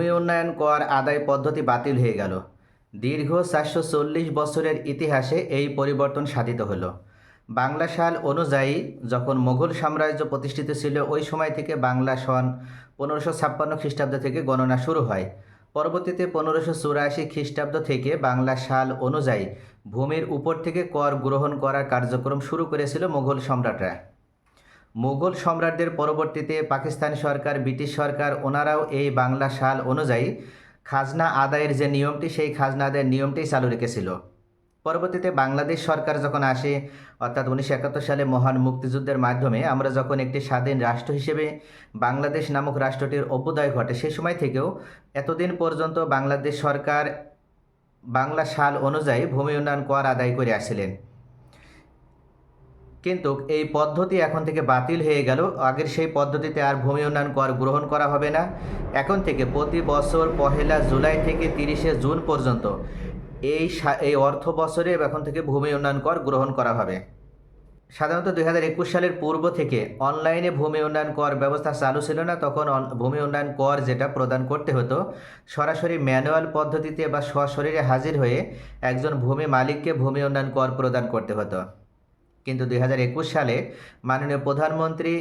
ভূমি উন্নয়ন কর আদায় পদ্ধতি বাতিল হয়ে গেল। দীর্ঘ চারশো চল্লিশ বছরের ইতিহাসে এই পরিবর্তন সাধিত হলো। বাংলা সাল অনুযায়ী যখন মোগল সাম্রাজ্য প্রতিষ্ঠিত ছিল, ওই সময় থেকে বাংলা সন পনেরোশো ছাপ্পান্ন খ্রিস্টাব্দ থেকে গণনা শুরু হয়। পরবর্তীতে পনেরোশো চুরাশি খ্রিস্টাব্দ থেকে বাংলা সাল অনুযায়ী ভূমির উপর থেকে কর গ্রহণ করার কার্যক্রম শুরু করেছিল মোগল সম্রাটরা। মুঘল সম্রাটদের পরবর্তীতে পাকিস্তান সরকার, ব্রিটিশ সরকার, ওনারাও এই বাংলা সাল অনুযায়ী খাজনা আদায়ের যে নিয়মটি, সেই খাজনা আদায়ের নিয়মটি চালু রেখেছিল। পরবর্তীতে বাংলাদেশ সরকার যখন আসে, অর্থাৎ উনিশশো একাত্তর সালে মহান মুক্তিযুদ্ধের মাধ্যমে আমরা যখন একটি স্বাধীন রাষ্ট্র হিসেবে বাংলাদেশ নামক রাষ্ট্রটির অভ্যুদয় ঘটে সেই সময় থেকেও এতদিন পর্যন্ত বাংলাদেশ সরকার বাংলা সাল অনুযায়ী ভূমি উন্নয়ন কর আদায় করে আসছিলেন। কিন্তু এই পদ্ধতি এখন থেকে বাতিল হয়ে গেল। আগের সেই পদ্ধতিতে আর ভূমি উন্নয়ন কর গ্রহণ করা হবে না। এখন থেকে প্রতি বছর পহেলা জুলাই থেকে তিরিশে জুন পর্যন্ত এই এই অর্থ বছরে এখন থেকে ভূমি উন্নয়ন কর গ্রহণ করা হবে। সাধারণত দুই হাজার একুশ সালের পূর্ব থেকে অনলাইনে ভূমি উন্নয়ন কর ব্যবস্থা চালু ছিল না, তখন ভূমি উন্নয়ন কর যেটা প্রদান করতে হতো, সরাসরি ম্যানুয়াল পদ্ধতিতে বা সশরীরে হাজির হয়ে একজন ভূমি মালিককে ভূমি উন্নয়ন কর প্রদান করতে হতো। কিন্তু দুই হাজার একুশ সালে মাননীয় প্রধানমন্ত্রী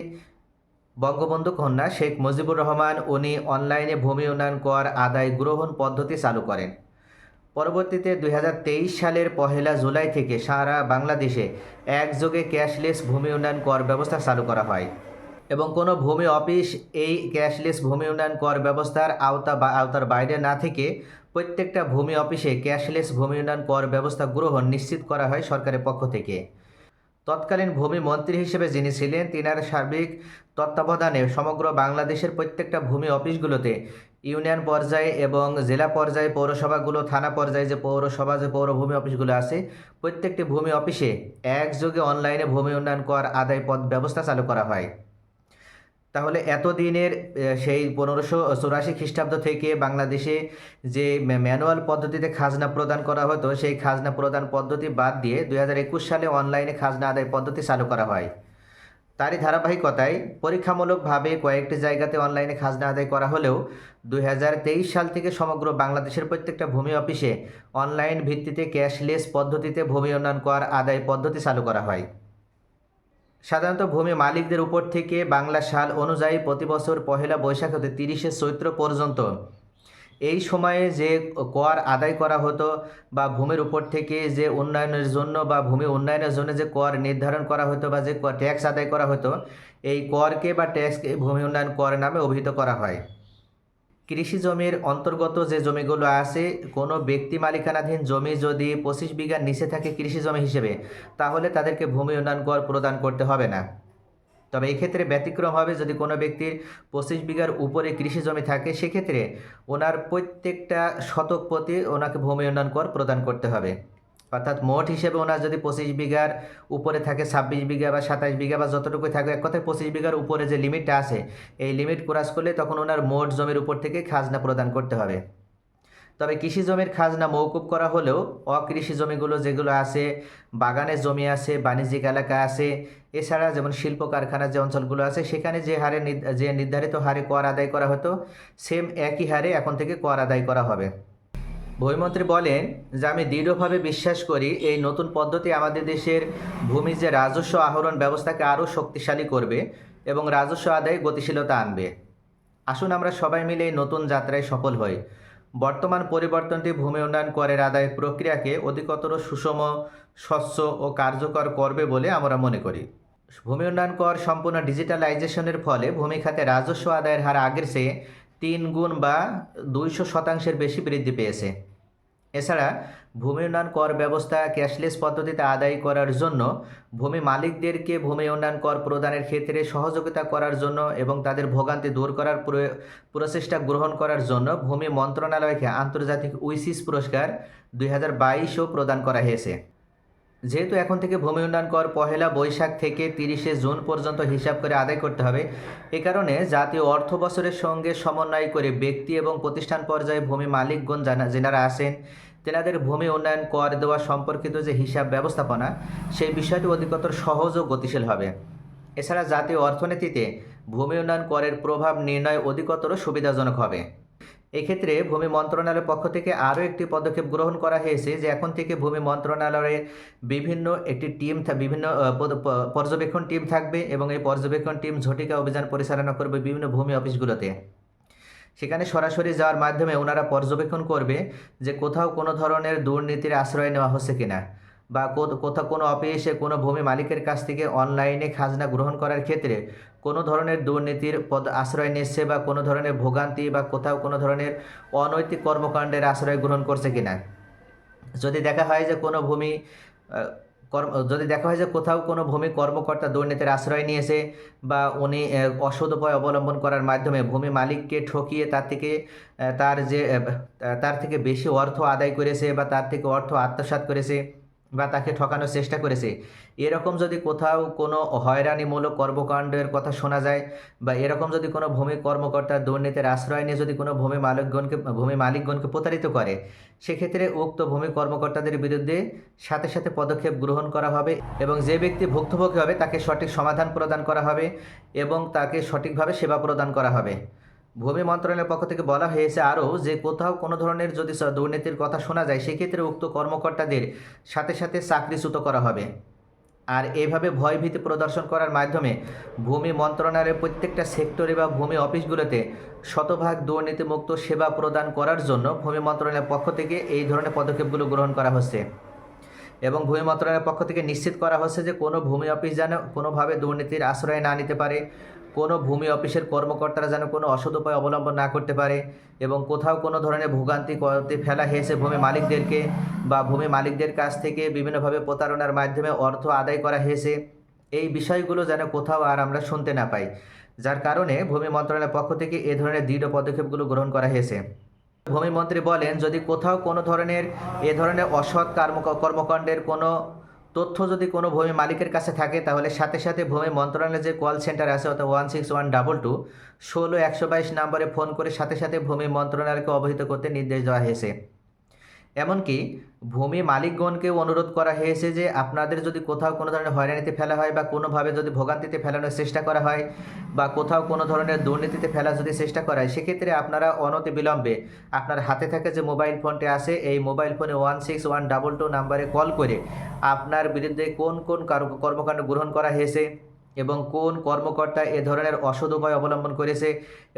বঙ্গবন্ধু কন্যা শেখ মুজিবুর রহমান উনি অনলাইনে ভূমি উন্নয়ন কর আদায় গ্রহণ পদ্ধতি চালু করেন। পরবর্তীতে দুই হাজার তেইশ সালের পহেলা জুলাই থেকে সারা বাংলাদেশে একযোগে ক্যাশলেস ভূমি উন্নয়ন কর ব্যবস্থা চালু করা হয় এবং কোনো ভূমি অফিস এই ক্যাশলেস ভূমি উন্নয়ন কর ব্যবস্থার আওতা বা আওতার বাইরে না থেকে প্রত্যেকটা ভূমি অফিসে ক্যাশলেস ভূমি উন্নয়ন কর ব্যবস্থা গ্রহণ নিশ্চিত করা হয় সরকারের পক্ষ থেকে। তৎকালীন ভূমি মন্ত্রী হিসেবে যিনি ছিলেন, তিনার সার্বিক তত্ত্বাবধানে সমগ্র বাংলাদেশের প্রত্যেকটা ভূমি অফিসগুলোতে ইউনিয়ন পর্যায়ে এবং জেলা পর্যায়ে পৌরসভাগুলো, থানা পর্যায়ে যে পৌরসভা, যে পৌরভূমি অফিসগুলো আছে, প্রত্যেকটি ভূমি অফিসে একযোগে অনলাইনে ভূমি উন্নয়ন কর আদায় পদ ব্যবস্থা চালু করা হয়। তাহলে এতদিনের সেই পনেরোশো চুরাশি খ্রিস্টাব্দ থেকে বাংলাদেশে যে ম্যানুয়াল পদ্ধতিতে খাজনা প্রদান করা হতো, সেই খাজনা প্রদান পদ্ধতি বাদ দিয়ে দুই হাজার একুশ সালে অনলাইনে খাজনা আদায় পদ্ধতি চালু করা হয়। তারই ধারাবাহিকতায় পরীক্ষামূলকভাবে কয়েকটি জায়গাতে অনলাইনে খাজনা আদায় করা হলেও দুই হাজার তেইশ সাল থেকে সমগ্র বাংলাদেশের প্রত্যেকটা ভূমি অফিসে অনলাইন ভিত্তিতে ক্যাশলেস পদ্ধতিতে ভূমি উন্নয়ন কর আদায় পদ্ধতি চালু করা হয়। সাধারণত ভূমি মালিকদের উপর থেকে বাংলা সাল অনুযায়ী প্রতি বছর পহেলা বৈশাখ হতে তিরিশে চৈত্র পর্যন্ত। এই সময়ে যে কর আদায় করা হতো বা ভূমির উপর থেকে যে উন্নয়নের জন্য বা ভূমি উন্নয়নের জন্য যে কর নির্ধারণ করা হতো বা যে ট্যাক্স আদায় করা হতো, এই করকে বা ট্যাক্সকে ভূমি উন্নয়ন কর নামে অভিহিত করা হয়। কৃষি জমির অন্তর্গত যে জমিগুলো আছে, কোনো ব্যক্তি মালিকানাধীন জমি যদি পঁচিশ বিঘার নিচে থাকে কৃষি জমি হিসেবে, তাহলে তাদেরকে ভূমি উন্নয়ন কর প্রদান করতে হবে না। তবে এক্ষেত্রে ব্যতিক্রম হবে যদি কোনো ব্যক্তির পঁচিশ বিঘার উপরে কৃষি জমি থাকে, সেক্ষেত্রে ওনার প্রত্যেকটা শতক প্রতি ওনাকে ভূমি উন্নয়ন কর প্রদান করতে হবে। অর্থাৎ মোট হিসেবে ওনার যদি পঁচিশ বিঘার উপরে থাকে ছাব্বিশ বিঘা বা সাতাশ বিঘা বা যতটুকু থাকে, এক কথায় পঁচিশ বিঘার উপরে যে লিমিটটা আছে, এই লিমিট ক্রস করলে তখন ওনার মোট জমির উপর থেকে খাজনা প্রদান করতে হবে। তবে কৃষি জমির খাজনা মৌকুব করা হলেও অকৃষি জমিগুলো যেগুলো আছে বাগানের জমি আছে, বাণিজ্যিক এলাকা আছে, এছাড়া যেমন শিল্প কারখানার যে অঞ্চলগুলো আছে, সেখানে যে হারে যে নির্ধারিত হারে কর আদায় করা হতো, সেম একই হারে এখন থেকে কর আদায় করা হবে। ভূমিমন্ত্রী বলেন যে, আমি দৃঢ়ভাবে বিশ্বাস করি এই নতুন পদ্ধতি আমাদের দেশের ভূমি যে রাজস্ব আহরণ ব্যবস্থাকে আরও শক্তিশালী করবে এবং রাজস্ব আদায়ে গতিশীলতা আনবে। আসুন আমরা সবাই মিলে এই নতুন যাত্রায় সফল হই। বর্তমান পরিবর্তনটি ভূমি উন্নয়ন করের আদায় প্রক্রিয়াকে অধিকতর সুষম, স্বচ্ছ ও কার্যকর করবে বলে আমরা মনে করি। ভূমি উন্নয়ন কর সম্পূর্ণ ডিজিটালাইজেশনের ফলে ভূমি খাতে রাজস্ব আদায়ের হার আগের চেয়ে তিন গুণ বা দুইশো শতাংশের বেশি বৃদ্ধি পেয়েছে। এছাড়া ভূমি উন্নয়ন কর ব্যবস্থা ক্যাশলেস পদ্ধতিতে আদায় করার জন্য ভূমি মালিকদেরকে ভূমি উন্নয়ন কর প্রদানের ক্ষেত্রে সহযোগিতা করার জন্য এবং তাদের ভোগান্তি দূর করার প্র- প্রচেষ্টা গ্রহণ করার জন্য ভূমি মন্ত্রণালয়কে আন্তর্জাতিক উইসিস পুরস্কার দুই হাজার বাইশও প্রদান করা হয়েছে। যেহেতু এখন থেকে ভূমি উন্নয়ন কর পহেলা বৈশাখ থেকে তিরিশে জুন পর্যন্ত হিসাব করে আদায় করতে হবে। এ কারণে জাতীয় অর্থ বছরের সঙ্গে সমন্বয় করে ব্যক্তি এবং প্রতিষ্ঠান পর্যায়ে ভূমি মালিকগণ যেনারা আসেন তেনাদের ভূমি উন্নয়ন কর দেওয়া সম্পর্কিত যে হিসাব ব্যবস্থাপনা, সেই বিষয়টি অধিকতর সহজ ও গতিশীল হবে। এছাড়া জাতীয় অর্থনীতিতে ভূমি উন্নয়ন করের প্রভাব নির্ণয় অধিকতর সুবিধাজনক হবে। এক্ষেত্রে ভূমি মন্ত্রণালয়ের পক্ষ থেকে আরও একটি পদক্ষেপ গ্রহণ করা হয়েছে যে এখন থেকে ভূমি মন্ত্রণালয়ের বিভিন্ন একটি টিম বিভিন্ন পর্যবেক্ষণ টিম থাকবে এবং এই পর্যবেক্ষণ টিম ঝটিকা অভিযান পরিচালনা করবে বিভিন্ন ভূমি অফিসগুলোতে। সেখানে সরাসরি যাওয়ার মাধ্যমে ওনারা পর্যবেক্ষণ করবে যে কোথাও কোনো ধরনের দুর্নীতির আশ্রয় নেওয়া হচ্ছে কিনা। বা কোথাও কোনো অফিসে কোনো ভূমি মালিকের কাছ থেকে অনলাইনে খাজনা গ্রহণ করার ক্ষেত্রে কোনো ধরনের দুর্নীতির পদ আশ্রয় নিচ্ছে বা কোনো ধরনের ভোগান্তি বা কোথাও কোনো ধরনের অনৈতিক কর্মকাণ্ডের আশ্রয় গ্রহণ করছে কিনা? যদি দেখা হয় যে কোনো ভূমি কর্ম, যদি দেখা হয় যে কোথাও কোনো ভূমি কর্মকর্তা দুর্নীতির আশ্রয় নিয়েছে বা উনি অসৎ উপায় অবলম্বন করার মাধ্যমে ভূমি মালিককে ঠকিয়ে তার থেকে তার যে তার থেকে বেশি অর্থ আদায় করেছে বা তার থেকে অর্থ আত্মসাৎ করেছে বা তাকে ঠকানোর চেষ্টা করেছে। এরকম যদি কোথাও কোনো হয়রানিমূলক কর্মকাণ্ডের কথা শোনা যায় বা এরকম যদি কোনো ভূমি কর্মকর্তা দুর্নীতির আশ্রয় নিয়ে যদি কোনো ভূমি মালিকগণকে ভূমি মালিকগণকে প্রতারিত করে, সেক্ষেত্রে উক্ত ভূমি কর্মকর্তাদের বিরুদ্ধে সাথে সাথে পদক্ষেপ গ্রহণ করা হবে এবং যে ব্যক্তি ভুক্তভোগী হবে তাকে সঠিক সমাধান প্রদান করা হবে এবং তাকে সঠিকভাবে সেবা প্রদান করা হবে। ভূমি মন্ত্রণালয়ের পক্ষ থেকে বলা হয়েছে আরও যে কোথাও কোনো ধরনের যদি দুর্নীতির কথা শোনা যায়, সেক্ষেত্রে উক্ত কর্মকর্তাদের সাথে সাথে চাকরিচ্যুত করা হবে। আর এভাবে ভয়ভীতি প্রদর্শন করার মাধ্যমে ভূমি মন্ত্রণালয়ের প্রত্যেকটা সেক্টরে বা ভূমি অফিসগুলোতে শতভাগ দুর্নীতিমুক্ত সেবা প্রদান করার জন্য ভূমি মন্ত্রণালয়ের পক্ষ থেকে এই ধরনের পদক্ষেপগুলো গ্রহণ করা হচ্ছে। এবং ভূমি মন্ত্রণালয়ের পক্ষ থেকে নিশ্চিত করা হচ্ছে যে কোনো ভূমি অফিস যেন কোনোভাবে দুর্নীতির আশ্রয় না নিতে পারে, কোনো ভূমি অফিসের কর্মকর্তারা যেন কোনো অসৎ উপায় অবলম্বন না করতে পারে এবং কোথাও কোনো ধরনের ভোগান্তি করতে ফেলা হয়েছে ভূমি মালিকদেরকে বা ভূমি মালিকদের কাছ থেকে বিভিন্নভাবে প্রতারণার মাধ্যমে অর্থ আদায় করা হয়েছে। এই বিষয়গুলো যেন কোথাও আর আমরা শুনতে না পাই, যার কারণে ভূমি মন্ত্রণালয়ের পক্ষ থেকে এ ধরনের দৃঢ় পদক্ষেপগুলো গ্রহণ করা হয়েছে। ভূমিমন্ত্রী বলেন, যদি কোথাও কোনো ধরনের, এ ধরনের অসৎ কর্ম কর্মকাণ্ডের কোনো তথ্য যদি কোনো ভূমি মালিকের কাছে থাকে, তাহলে সাথে সাথে ভূমি মন্ত্রণালয়ের যে কল সেন্টার আছে, অর্থাৎ one six one double two, ষোলো একশো বাইশ নম্বরে ফোন করে সাথে সাথে ভূমি মন্ত্রণালয়কে অবহিত করতে নির্দেশ দেওয়া হয়েছে। এমনকি ভূমি মালিকগণকেও অনুরোধ করা হয়েছে যে আপনাদের যদি কোথাও কোনো ধরনের হয়রানিতে ফেলা হয় বা কোনোভাবে যদি ভোগান্তিতে ফেলানোর চেষ্টা করা হয় বা কোথাও কোনো ধরনের দুর্নীতিতে ফেলার যদি চেষ্টা করা হয়, সেক্ষেত্রে আপনারা অনতি বিলম্বে আপনার হাতে থাকে যে মোবাইল ফোনটি আছে, এই মোবাইল ফোনে one six one double two নাম্বারে কল করে আপনার বিরুদ্ধে কোন কোন কার- কর্মকাণ্ড গ্রহণ করা হয়েছে। এবং কোন কর্মকর্তা এ ধরনের অসদ উপায় অবলম্বন করেছে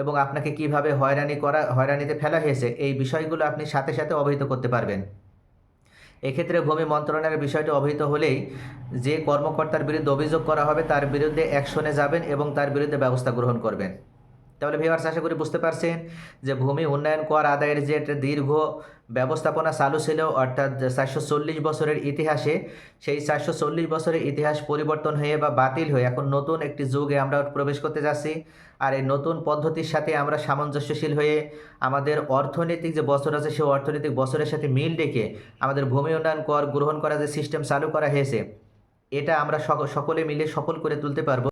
এবং আপনাকে কীভাবে হয়রানি করা, হয়রানিতে ফেলা হয়েছে, এই বিষয়গুলো আপনি সাথে সাথে অবহিত করতে পারবেন। এক্ষেত্রে ভূমি মন্ত্রণালয়ের বিষয়টি অবহিত হলেই যে কর্মকর্তার বিরুদ্ধে অভিযোগ করা হবে তার বিরুদ্ধে অ্যাকশনে যাবেন এবং তার বিরুদ্ধে ব্যবস্থা গ্রহণ করবেন। তাহলে ভিউয়ার্স আশা করি বুঝতে পারছেন যে ভূমি উন্নয়ন কর আদায়ের যে একটা দীর্ঘ ব্যবস্থাপনা চালু ছিল, অর্থাৎ চারশো চল্লিশ বছরের ইতিহাসে, সেই চারশো চল্লিশ বছরের ইতিহাস পরিবর্তন হয়ে বা বাতিল হয়ে এখন নতুন একটি যুগে আমরা প্রবেশ করতে যাচ্ছি। আর এই নতুন পদ্ধতির সাথে আমরা সামঞ্জস্যশীল হয়ে আমাদের অর্থনৈতিক যে বছর আছে, সেই অর্থনৈতিক বছরের সাথে মিল রেখে আমাদের ভূমি উন্নয়ন কর গ্রহণ করা যে সিস্টেম চালু করা হয়েছে, এটা আমরা সক- সকলে মিলে সফল করে তুলতে পারব।